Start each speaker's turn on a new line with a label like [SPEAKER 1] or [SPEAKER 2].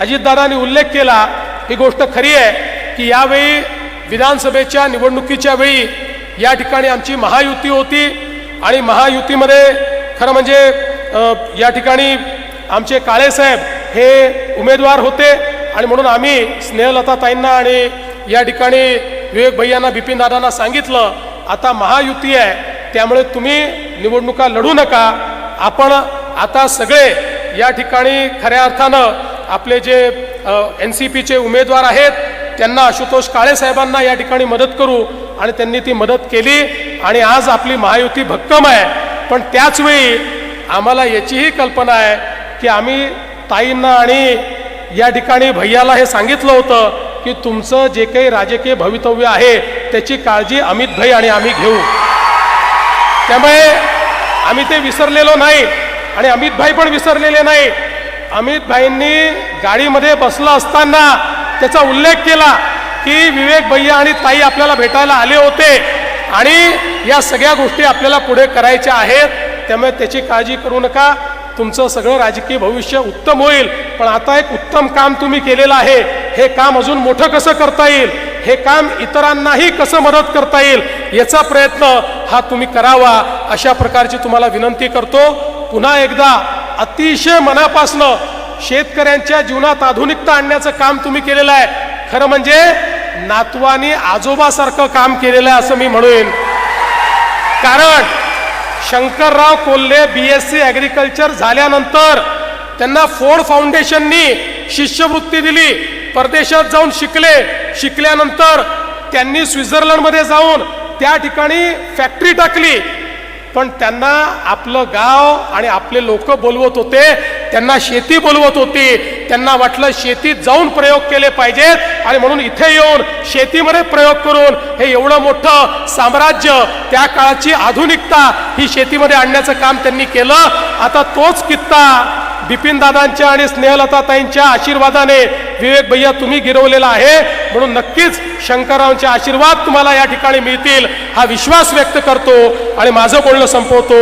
[SPEAKER 1] अजितदादांनी उल्लेख केला ही गोष्ट खरी आहे की यावेळी विधानसभेच्या निवडणुकीच्या वेळी या ठिकाणी आमची महायुती होती आणि महायुतीमध्ये खरं म्हणजे या ठिकाणी आमचे काळेसाहेब हे उमेदवार होते आणि म्हणून आम्ही स्नेहलताताईंना आणि या ठिकाणी विवेक भैयांना बिपिन दादांना सांगितलं आता महायुती आहे त्यामुळे तुम्ही निवडणुका लढू नका आपण आता सगळे या ठिकाणी खऱ्या अर्थानं आपले जे एन सी पीचे उमेदवार आहेत त्यांना आशुतोष काळे साहेबांना या ठिकाणी मदत करू आणि त्यांनी ती मदत केली आणि आज आपली महायुती भक्कम आहे. पण त्याचवेळी आम्हाला याचीही कल्पना आहे की आम्ही ताईंना आणि या ठिकाणी भैयाला हे सांगितलं होतं की तुमचं जे काही राजकीय भवितव्य आहे त्याची काळजी अमित भाई आणि आम्ही घेऊ. त्यामुळे आम्ही ते विसरलेलो नाही आणि अमित भाई पण विसरलेले नाही अमित भाईंनी गाडीमध्ये बसलं असताना त्याचा उल्लेख केला की विवेक भैया आणि ताई आपल्याला भेटायला आले होते आणि या सगळ्या गोष्टी आपल्याला पुढे करायच्या आहेत त्यामुळे त्याची काळजी करू नका. तुमचं सगळं राजकीय भविष्य उत्तम होईल पण आता एक उत्तम काम तुम्ही केलेलं आहे. हे काम अजून मोठं कसं करता येईल? हे काम इतरांनाही कसं मदत करता येईल? याचा प्रयत्न हा तुम्ही करावा अशा प्रकारची तुम्हाला विनंती करतो. पुन्हा एकदा अतिशय मनापासनं शेतकऱ्यांच्या जीवनात आधुनिकता आणण्याचं काम तुम्ही केलेलं आहे. खरं म्हणजे नातवानी आजोबासारखं काम केलेलं आहे असं मी म्हणेन. कारण Shankarrao Kolhe B S C agriculture झाल्यानंतर त्यांना फोर्ड फाउंडेशननी शिष्यवृत्ती दिली. परदेशात जाऊन शिकले. शिकल्यानंतर त्यांनी स्वित्झर्लंडमध्ये जाऊन त्या ठिकाणी फॅक्टरी टाकली. पण त्यांना आपलं गाव आणि आपले लोक बोलवत होते त्यांना शेती बोलवत होती त्यांना वाटलं शेतीत जाऊन प्रयोग केले पाहिजेत आणि म्हणून इथे येऊन शेतीमध्ये प्रयोग करून हे एवढं मोठं साम्राज्य त्या काळाची आधुनिकता ही शेतीमध्ये आणण्याचं काम त्यांनी केलं. आता तोच कित्ता बिपिन दादांच्या आणि स्नेहलताताईंच्या आशीर्वादाने विवेक भैया तुम्ही गिरवलेला आहे. म्हणून नक्कीच शंकररावांचे आशीर्वाद तुम्हाला या ठिकाणी मिळतील हा विश्वास व्यक्त करतो आणि माझं बोलणं संपवतो.